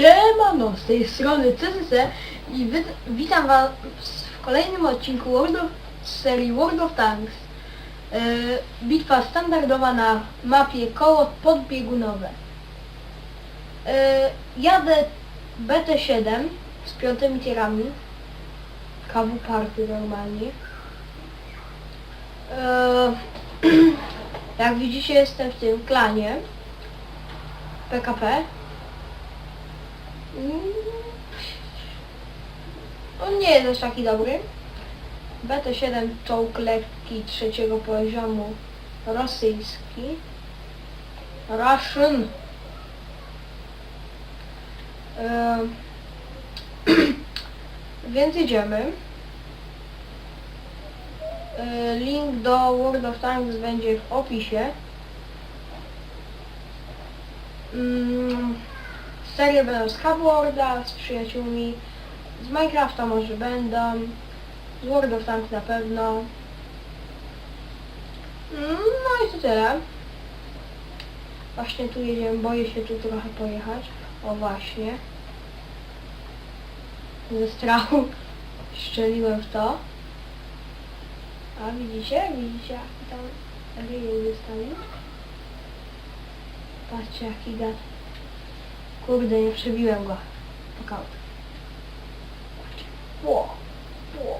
Siemano, z tej strony CCC i witam Was w kolejnym odcinku World of, serii World of Tanks. Yy, bitwa standardowa na mapie koło podbiegunowe. Yy, jadę BT-7 z piątymi tierami. KW party normalnie. Yy, jak widzicie jestem w tym klanie. PKP. Mm. On nie jest aż taki dobry. BT-7 czołg lekki trzeciego poziomu rosyjski. Russian. Ym. Więc idziemy. Y, Link do World of Tanks będzie w opisie. Mm, Serie będą z Hubworlda, z przyjaciółmi, z Minecrafta może będą, z World of Tanks na pewno. No i to tyle. Właśnie tu jedziemy, boję się tu trochę pojechać. O właśnie. Ze strachu strzeliłem w to. A widzicie? Widzicie jaki tam ryj wystawił? Patrzcie jaki gad. Kurde, nie przebiłem go. Pokał. Ło, ło.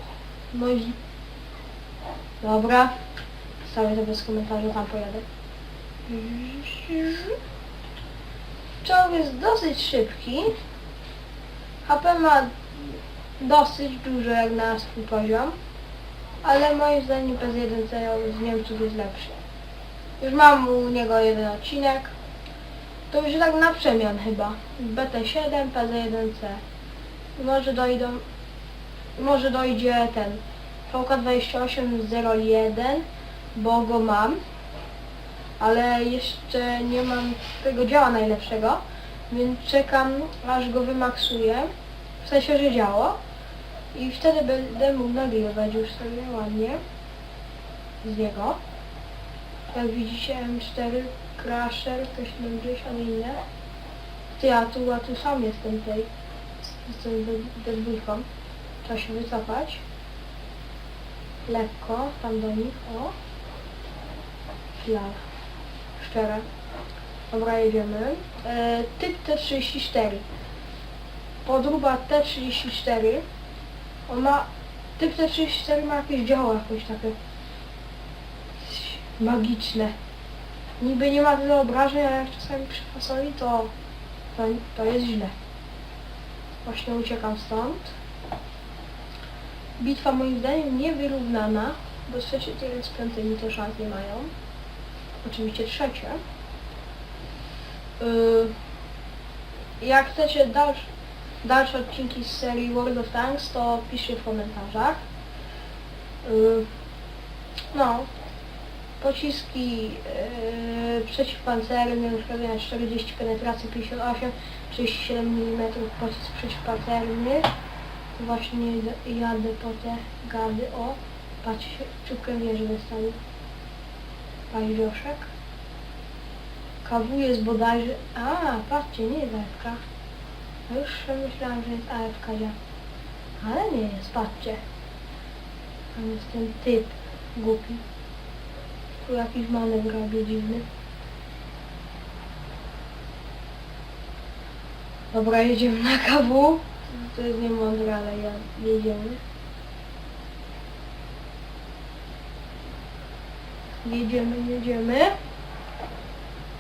No i... Dobra. Stawię to bez komentarza, tam pojadę. Czołg jest dosyć szybki. HP ma dosyć dużo jak na swój poziom. Ale moim zdaniem PZ1C z Niemców jest lepszy. Już mam u niego jeden odcinek. To już tak na przemian chyba. BT7, PZ1C. Może dojdą... Może dojdzie ten VK2801, bo go mam. Ale jeszcze nie mam tego działa najlepszego, więc czekam aż go wymaksuję. W sensie, że działo. I wtedy będę mógł nagrywać już sobie ładnie z niego. Jak widzicie M4, Crusher, T70 i inne. Ty, a tu, a tu sam jestem tej. Jestem we dwójką. Trzeba się wycofać. Lekko, tam do nich, o. Flar. Szczere. Dobra, jedziemy. E, typ T34. Podróba T34. On ma... Typ T34 ma jakieś działa jakoś takie magiczne. Niby nie ma tyle obrażeń, ale jak czasami przy fasoli, to, to, to jest źle. Właśnie uciekam stąd. Bitwa moim zdaniem niewyrównana, bo trzecie tyle z piątymi to szans nie mają. Oczywiście trzecie. Yy, jak chcecie dalsze, dalsze odcinki z serii World of Tanks, to piszcie w komentarzach. Yy, no, pociski yy, przeciwpancerne, uszkodzenia 40, penetracji 58, 37 mm pocisk przeciwpancerny. To Właśnie jadę- po te gady. O, patrzcie, czubkę wieży wystawił. Paździoszek. KW jest bodajże... A, patrzcie, nie jest AFK. Ja Już myślałam, że jest AFK, ja. Ale nie jest, patrzcie. Tam jest ten typ głupi. Tu jakiś manewr robi dziwny. Dobra, jedziemy na KW. To jest niemądre, ale ja jedziemy. Jedziemy, jedziemy.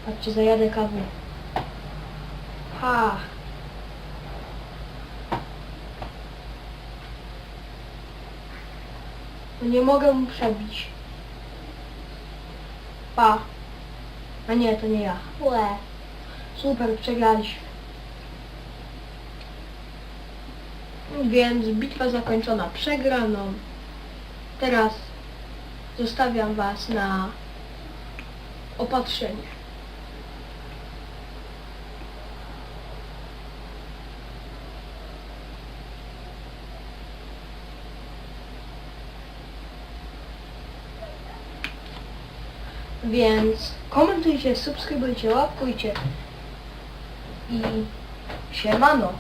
Patrzcie, zajadę KW. Ha! No nie mogę mu przebić. Pa. A nie, to nie ja. Łe. Super, przegraliśmy. Więc bitwa zakończona przegraną. Teraz zostawiam Was na opatrzenie. Więc komentujcie, subskrybujcie, łapkujcie i siemano.